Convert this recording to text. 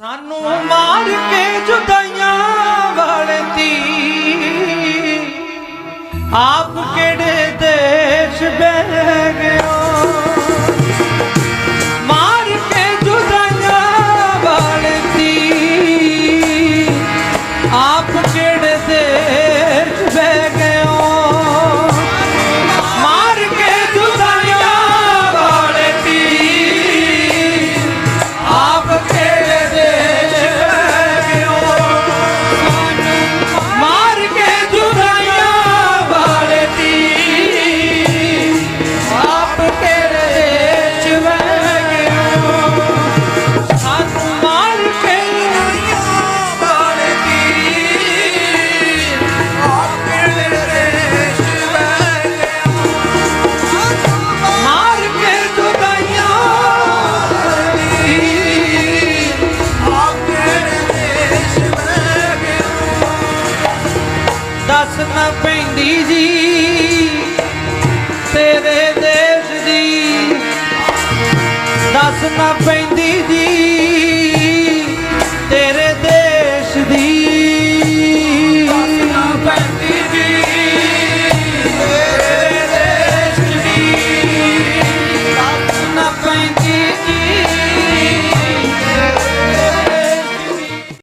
ਸਾਨੂੰ ਮਾਰ ਕੇ ਜੁਦਾਈਆਂ ਵਾਲੇ ਦੀ ਆਪ ਕਿਹੜੇ ਆਸ ਪੈਂਦੀ ਜੀ। ਤੇਰੇ ਦੇਸ਼ ਦੀ ਦੱਸ ਨਾ